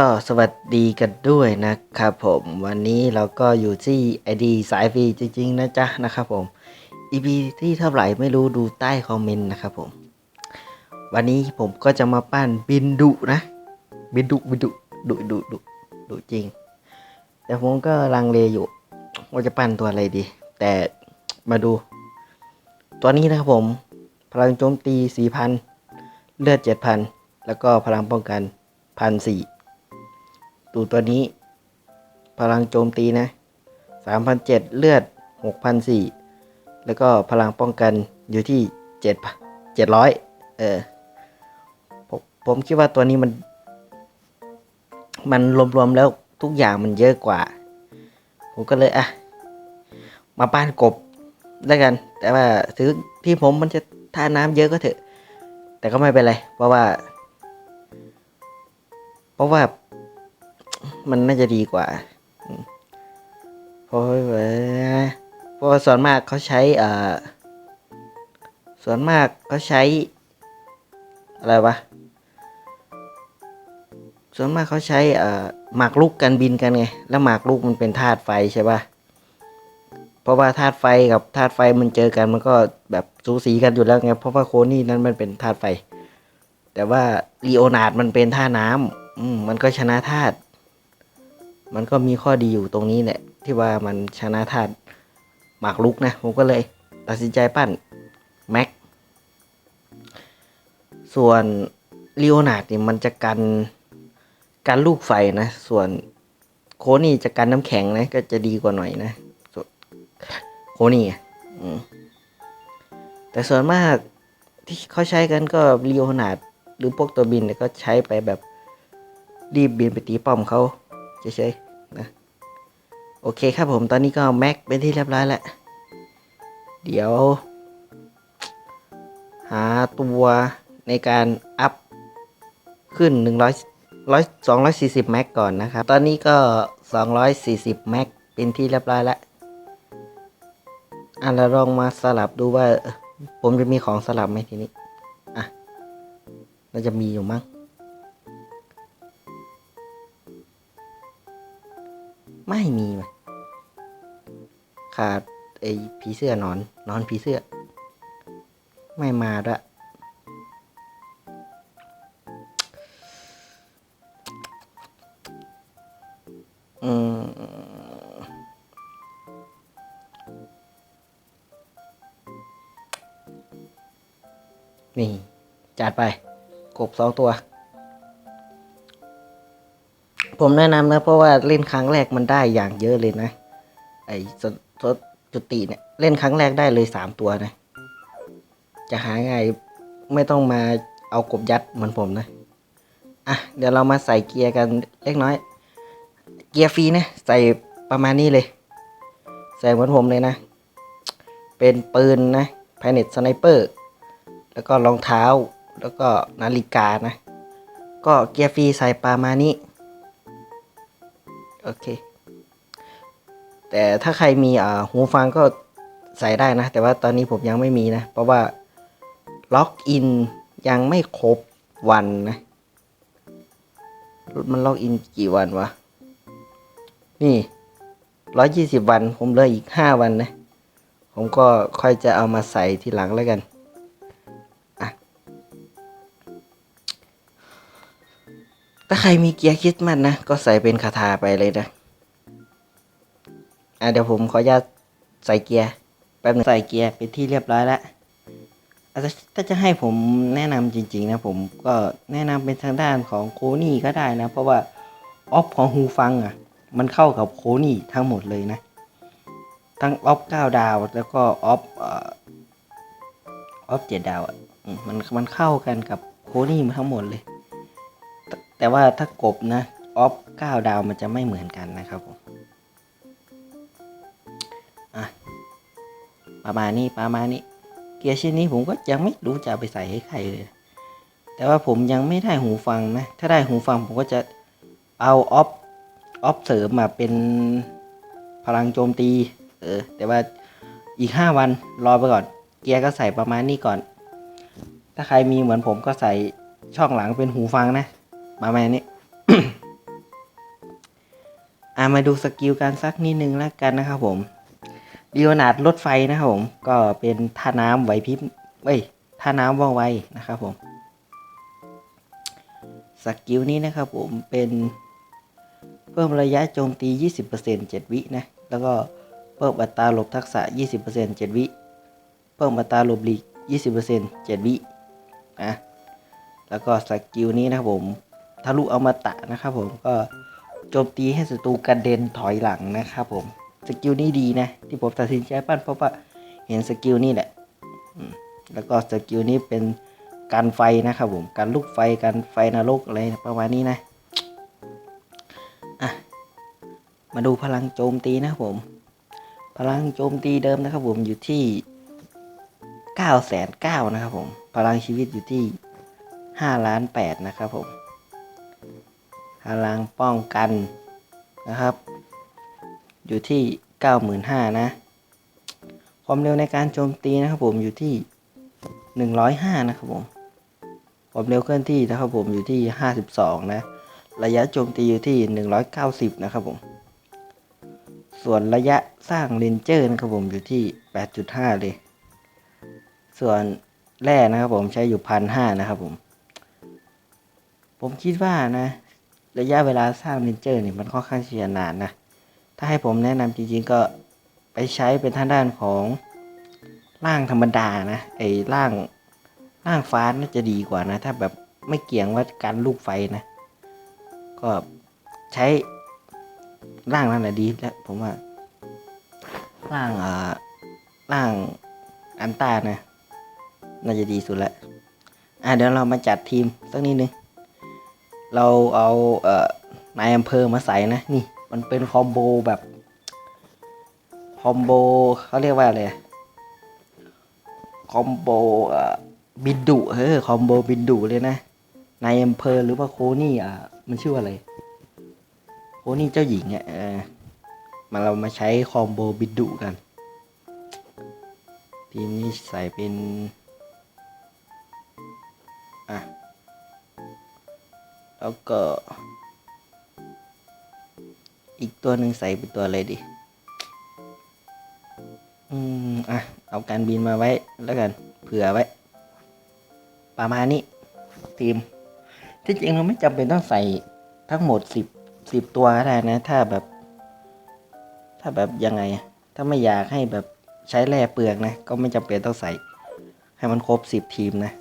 ก็สวัสดีกันด้วยนะครับผมวันนี้เราก็อยู่ที่ ID สายฟรีจริง ๆ นะจ๊ะนะครับผม EP ที่เท่าไหร่ไม่รู้ดูใต้คอมเมนต์นะครับผม วันนี้ผมก็จะมาปั้นบินดุนะ บินดุบินดุดุดุดุดุจริง แต่ผมก็ลังเลอยู่ว่าจะปั้นตัวอะไรดี แต่มาดู ตัวนี้นะครับผม พลังโจมตี 4,000 เลือด 7,000 แล้วก็พลังป้องกัน 1,400 ดูตัวนี้ พลังโจมตีนะ3,700เลือด6,400แล้วก็พลังป้องกันอยู่ที่ 7 700 เออผมผมคิดว่าตัวนี้มัน มันรวมๆแล้วทุกอย่างมันเยอะกว่า ผมก็เลยอะ มาป้านกบแล้วกัน แต่ว่าถึงที่ผมมันจะท่าน้ำเยอะก็เถอะ แต่ก็ไม่เป็นไร เพราะว่า เพราะว่า มันน่าจะดีกว่าเพราะว่าเพราะส่วนมากเขาใช้เอ่อส่วนมากเขาใช้ อะไรวะส่วนมากเขาใช้เอ่อหมากรุกกันบินกันไง แล้วหมากรุกมันเป็นธาตุไฟใช่ปะเพราะว่าธาตุไฟกับธาตุไฟมันเจอกันมันก็แบบสูสีกันอยู่แล้วไง เพราะว่าโคนี่นั้นมันเป็นธาตุไฟ แต่ว่าลีโอนาร์ดมันเป็นธาตุน้ำอืมมันก็ชนะธาตุ มันก็มีข้อดีอยู่ตรงนี้แหละ ที่ว่ามันชนะธาตุหมากรุกนะ ผมก็เลยตัดสินใจปั้นแม็ก ส่วนลีโอนาร์ดนี่ยมันจะกันกันลูกไฟนะ ส่วนโคนี่จะกันน้ำแข็งนะ ก็จะดีกว่าหน่อยนะโคนี่แต่ส่วนมากที่เขาใช้กันก็ลีโอนาร์ดหรือพวกตัวบินเนี่ยก็ใช้ไปแบบรีบบินไปตีป้อมเขา เฉยๆนะโอเคครับผมตอนนี้ก็แม็กเป็นที่เรียบร้อยแล้ว เดี๋ยว หาตัวในการอัพขึ้น 100 100 240แม็กก่อนนะครับ ตอนนี้ก็ 240แม็กเป็นที่เรียบร้อยแล้วอะเราลองมาสลับดูว่า ผมจะมีของสลับไหมทีนี้ อะน่าจะมีอยู่มั้ง ไม่มีว่ะขาดไอ้ผีเสื้อนอนนอนผีเสื้อ ไม่มาด้วยอืมนี่ จัดไป กบสองตัว ผมแนะนำนะ เพราะว่าเล่นครั้งแรกมันได้อย่างเยอะเลยนะ ไอ้สสจุติเนี่ย เล่นครั้งแรกได้เลยสามตัวนะ จะหาง่ายไม่ต้องมาเอากบยัดเหมือนผมนะ อะ เดี๋ยวเรามาใส่เกียร์กันเล็กน้อย เกียร์ฟรีนะ ใส่ประมาณนี้เลย ใส่เหมือนผมเลยนะ เป็นปืนนะ p a n e t Sniper แล้วก็รองเท้าแล้วก็นาฬิกานะ ก็เกียร์ฟรีใส่ประมาณนี้ โอเค แต่ถ้าใครมีอ่าหูฟังก็ใส่ได้นะ แต่ว่าตอนนี้ผมยังไม่มีนะ เพราะว่าล็อกอินยังไม่ครบวันนะ มันล็อกอินกี่วันวะ นี่ร้อยยี่สิบวัน ผมเหลืออีกห้าวันนะ ผมก็ค่อยจะเอามาใส่ทีหลังแล้วกัน ถ้าใครมีเกียร์คิดมันนะ ก็ใส่เป็นคาถาไปเลยนะอะเดี๋ยวผมขออนุญาตใส่เกียร์แป๊บนึงใส่เกียร์เป็นที่เรียบร้อยแล้วถ้าจะให้ผมแนะนำจริง ๆ นะผมก็แนะนำเป็นทางด้านของโคนี่ก็ได้นะ เพราะว่าออฟของฮูฟังอะ มันเข้ากับโคนี่ทั้งหมดเลยนะ ทั้งออฟ9ดาวแล้วก็ออฟออฟ7ดดาวอะมันมันเข้ากันกับโคนี่มาทั้งหมดเลย แต่ว่าถ้ากบนะออฟ9ดาวมันจะไม่เหมือนกันนะครับผมประมาณนี้ประมาณนี้ เกียร์ชิ้นนี้ผมก็ยังไม่รู้จะไปใส่ให้ใครเลย แต่ว่าผมยังไม่ได้หูฟังนะ ถ้าได้หูฟังผมก็จะเอาออฟออฟเสริมมาเป็นพลังโจมตี เออ แต่ว่าอีกห้าวันรอไปก่อน เกียร์ก็ใส่ประมาณนี้ก่อน ถ้าใครมีเหมือนผมก็ใส่ช่องหลังเป็นหูฟังนะ ประมาณนี้ามาดูสกิลการซักนิดนึงแล้วกันนะครับผมลีโอนาร์ดรถไฟนะครับผม ก็เป็นท่าน้ำไหวพริบเอ้ยท่าน้ำว่องไวนะครับผม สกิลนี้นะครับผมเป็นเพิ่มระยะโจมตี 20% 7 วินะ แล้วก็เพิ่มอัตราหลบทักษะ 20% 7 วิ เพิ่มอัตราหลบหลีก 20% 7 วินะ แล้วก็สกิลนี้นะครับผม ทะลุอมตะนะครับผมก็โจมตีให้ศัตรูกระเด็นถอยหลังนะครับผมสกิลนี้ดีนะ ที่ผมตัดสินใจปั้นเพราะว่าเห็นสกิลนี้แหละแล้วก็สกิลนี้เป็นการไฟนะครับผมการลุกไฟการไฟนรกอะไรประมาณนี้นะอะมาดูพลังโจมตีนะครับผม พลังโจมตีเดิมนะครับผมอยู่ที่9ก้าแสนเก้านะครับผม พลังชีวิตอยู่ที่5ล้าน8นะครับผม พลังป้องกันนะครับ อยู่ที่ 95,000 นะ ความเร็วในการโจมตีนะครับผมอยู่ที่ 105 นะครับผม ความเร็วเคลื่อนที่นะครับผมอยู่ที่ 52 นะ ระยะโจมตีอยู่ที่ 190 นะครับผม ส่วนระยะสร้างเลนเจอร์นะครับผมอยู่ที่ 8.5 เลย ส่วนแร่นะครับผมใช้อยู่พันห้านะครับผม ผมคิดว่านะ ระยะเวลาสร้างเลนเจอร์เนี่ยมันค่อนข้างที่จะนานนะ ถ้าให้ผมแนะนำจริงๆก็ไปใช้เป็นทางด้านของร่างธรรมดานะ ไอ้ร่างร่างฟ้าน่าจะดีกว่านะ ถ้าแบบไม่เกี่ยงว่าการลูกไฟนะ ก็ใช้ร่างนั่นแหละดีแล้วผมว่าร่างอ่าร่างอันตานะ น่าจะดีสุดแล้วอะเดี๋ยวเรามาจัดทีมสักนิดนึง เราเอาเอ่อนายอำเภอมาใส่นะนี่ มันเป็นคอมโบแบบคอมโบเขาเรียกว่าอะไรคอมโบเอ่อบินดุเฮ้ยคอมโบบินดุเลยนะนายอำเภอหรือว่าโคนี่อะมันชื่ออะไรโคนี่เจ้าหญิงอะเออมาเรามาใช้คอมโบบินดุกันทีมนี้ใส่เป็นอะ แล้วก็ อีกตัวหนึ่งใส่เป็นตัวอะไรดี อืม อะ เอาการบินมาไว้แล้วกัน เผื่อไว้ ประมาณนี้ ทีม ที่จริงเราไม่จำเป็นต้องใส่ทั้งหมดสิบสิบตัวก็ได้นะ ถ้าแบบ ถ้าแบบยังไง ถ้าไม่อยากให้แบบใช้แร่เปลืองนะ ก็ไม่จำเป็นต้องใส่ ให้มันครบสิบทีมนะ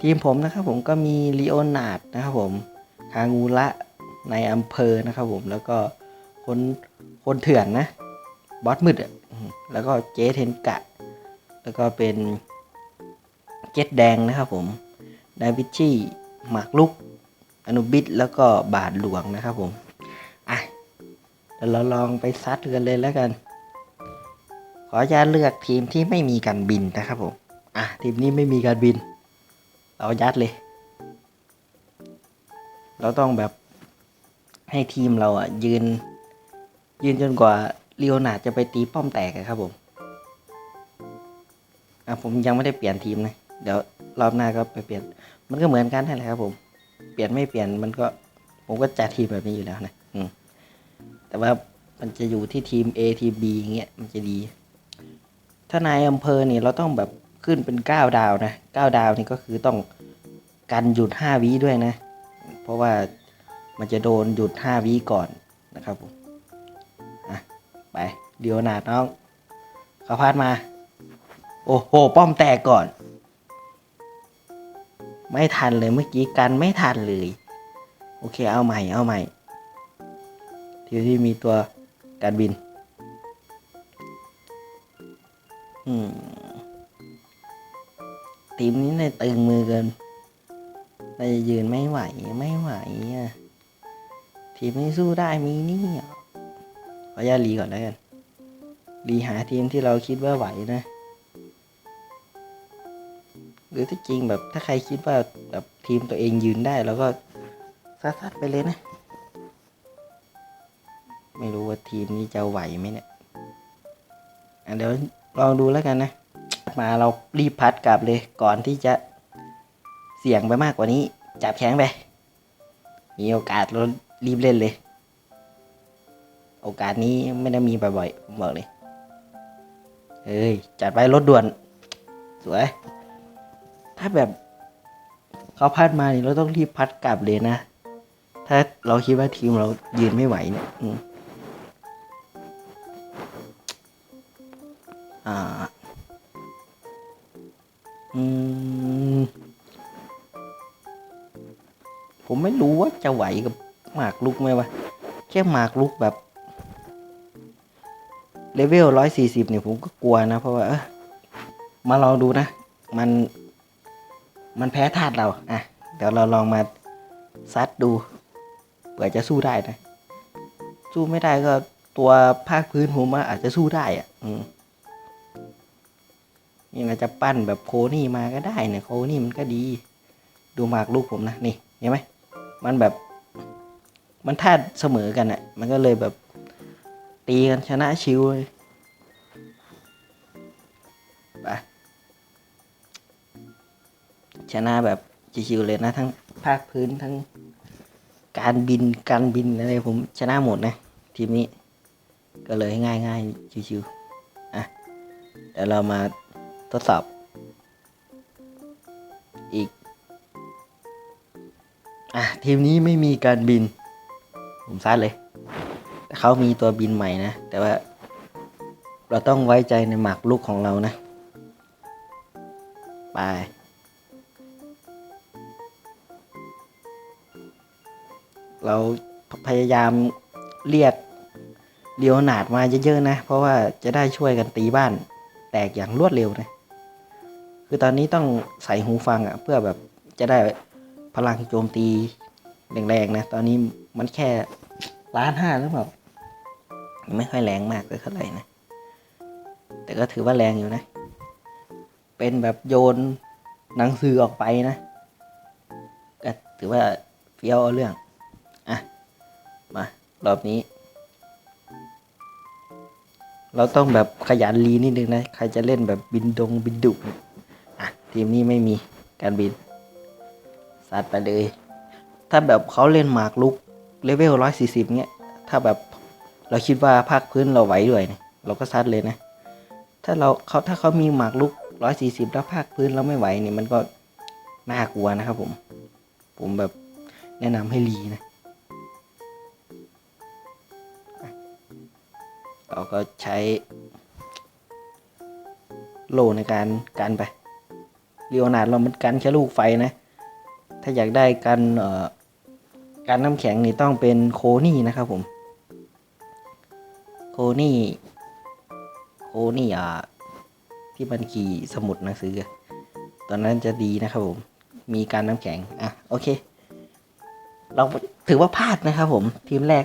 ทีมผมนะครับผมก็มีลีโอนาร์ดนะครับผมคางูระในอำเภอนะครับผมแล้วก็คนคนเถื่อนนะบอสมืดอะแล้วก็เจเทนกะ แล้วก็เป็นเจ็ดแดงนะครับผมดาวิชชี่หมากลุก อนุบิดแล้วก็บาทหลวงนะครับผมอะเดี๋ยวเราลองไปซัดกันเลยแล้วกัน ขออนุญาตเลือกทีมที่ไม่มีการบินนะครับผมอะทีมนี้ไม่มีการบิน เรายัดเลย เราต้องแบบให้ทีมเราอะยืน ยืนจนกว่าเลียวนาจะไปตีป้อมแตกอะครับผมอะผมยังไม่ได้เปลี่ยนทีมนะ เดี๋ยวรอบหน้าก็ไปเปลี่ยน มันก็เหมือนกันนั่นแหละครับผม เปลี่ยนไม่เปลี่ยนมันก็ผมก็จัดทีมแบบนี้อยู่แล้วนะอืมแต่ว่ามันจะอยู่ที่ทีม A ทีม B อย่างเงี้ยมันจะดี ถ้านายอำเภอเนี่ยเราต้องแบบ ขึ้นเป็นเก้าดาวนะเก้าดาวนี่ก็คือต้องกันหยุดห้าวิด้วยนะ เพราะว่ามันจะโดนหยุดห้าวิก่อนนะครับผมอะไปเดียวนาดน้องเขาพาดมา โอ้โห ป้อมแตกก่อน ไม่ทันเลยเมื่อกี้กันไม่ทันเลย โอเคเอาใหม่เอาใหม่ ที่ที่มีตัวการบิน อืม ทีมนี้ในยตึงมือเกินน่าจะยืนไม่ไหวไม่ไหวอะทีมนี้สู้ได้มีนี่อะขออนุญาตรีก่อนแล้วกันรีหาทีมที่เราคิดว่าไหวนะ หรือที่จริงแบบถ้าใครคิดว่าแบบทีมตัวเองยืนได้แล้วก็ซัดๆไปเลยนะ ไม่รู้ว่าทีมนี้จะไหวไหมเนี่ยอะเดี๋ยวลองดูแล้วกันนะ มาเรารีบพัดกลับเลยก่อนที่จะเสี่ยงไปมากกว่านี้ จับแข็งไป มีโอกาสเรารีบเล่นเลย โอกาสนี้ไม่ได้มีบ่อยๆผมบอกเลยเฮ้ยจัดไปรถด่วน สวย ถ้าแบบเขาพัดมานี่เราต้องรีบพัดกลับเลยนะ ถ้าเราคิดว่าทีมเรายืนไม่ไหวเนี่ยอ่า ผมไม่รู้ว่าจะไหวกับหมากลุกไหมวะ แค่หมากลุกแบบเลเวลร้อยสี่สิบเนี่ยผมก็กลัวนะ เพราะว่าเออมาลองดูนะ มัน มันแพ้ธาตุเรา อะ เดี๋ยวเราลองมาซัดดูเผื่อจะสู้ได้นะ สู้ไม่ได้ก็ตัวภาคพื้นผมว่าอาจจะสู้ได้อะ อืม นี่เราจะปั้นแบบโคนี่มาก็ได้เนี่ยโคนี่มันก็ดี ดูหมากลูกผมนะนี่เห็นไหมมันแบบ มันธาเสมอกันอะ มันก็เลยแบบตีกันชนะชิวเลยไปชนะแบบชิวๆเลยนะ ทั้งภาคพื้นทั้งการบินการบินอะไรผมชนะหมดนะ ทีมนี้ ก็เลยง่ายๆชิวๆอะเดี๋ยวเรามา ทดสอบอีก อะ ทีมนี้ไม่มีการบิน ผมซัดเลย เขามีตัวบินใหม่นะ แต่ว่า เราต้องไว้ใจในหมากลูกของเรานะ ไปเราพยายามเรียกเลียวนาดมาเยอะๆนะ เพราะว่าจะได้ช่วยกันตีบ้าน แตกอย่างรวดเร็วนะ คือตอนนี้ต้องใส่หูฟังอะ่ะ เพื่อแบบจะได้พลังโจมตีแรงๆนะ ตอนนี้มันแค่ล้านห้าหรือเปล่าไม่ค่อยแรงมากเลยเท่าไหร่นะ แต่ก็ถือว่าแรงอยู่นะ เป็นแบบโยนหนังสือออกไปนะ ก็ถือว่าเฟี้ยวเอาเรื่อง อะ มารอบนี้ เราต้องแบบขยันรีนิดนึงนะ ใครจะเล่นแบบบินดงบินดุ ทีมนี้ไม่มีการบินสัดไปเลย ถ้าแบบเขาเล่นหมากลุกเลเวลร้อยสี่สิบเนี้ย ถ้าแบบเราคิดว่าภาคพื้นเราไหวด้วยเนี่ยเราก็ซัดเลยนะ ถ้าเราเขาถ้าเขามีหมากลุกร้อยสี่สิบแล้วภาคพื้นเราไม่ไหวเนี่ยมันก็น่ากลัวนะครับผม ผมแบบแนะนำให้รีนะเราก็ใช้โลในการกันไป เรียวนาดเรามันกันแค่ลูกไฟนะ ถ้าอยากได้กันเอ่อการน้ำแข็งนี่ต้องเป็นโคนี่นะครับผม โคนี่ โคนี่อ่าที่มันขี่สมุดหนังสือ ตอนนั้นจะดีนะครับผม มีการน้ำแข็ง อะ โอเค เราถือว่าพลาดนะครับผม ทีมแรก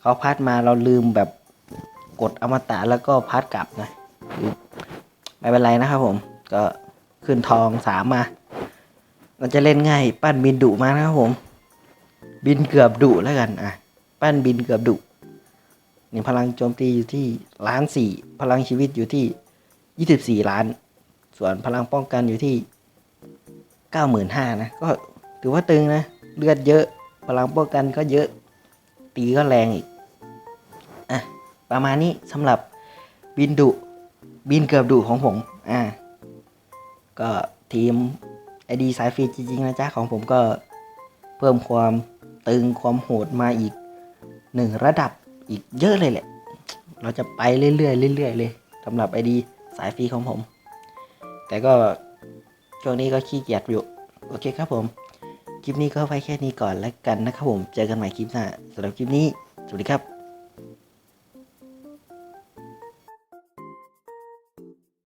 เขาพัดมาเราลืมแบบกดอมตะแล้วก็พัดกลับนะ ไม่เป็นไรนะครับผม ก็ขึ้นทองสามมาเราจะเล่นง่าย ปั้นบินดุมานะครับผม บินเกือบดุแล้วกันอะ ปั้นบินเกือบดุนี่พลังโจมตีอยู่ที่ล้านสี่พลังชีวิตอยู่ที่ยี่สิบสี่ล้าน ส่วนพลังป้องกันอยู่ที่เก้าหมื่นห้านะ ก็ถือว่าตึงนะ เลือดเยอะ พลังป้องกันก็เยอะ ตีก็แรงอีก อะ ประมาณนี้สำหรับบินดุ บินเกือบดุของผม อ่า ก็ทีมไอดีสายฟรีจริงๆนะจ๊ะของผมก็เพิ่มความตึงความโหดมาอีกหนึ่งระดับอีกเยอะเลยแหละ เราจะไปเรื่อยๆเรื่อยๆเลยสำหรับไอดีสายฟรีของผม แต่ก็ช่วงนี้ก็ขี้เกียจอยู่ โอเคครับผม คลิปนี้ก็ไว้แค่นี้ก่อนแล้วกันนะครับผม เจอกันใหม่คลิปหน้าสำหรับคลิปนี้ สวัสดีครับ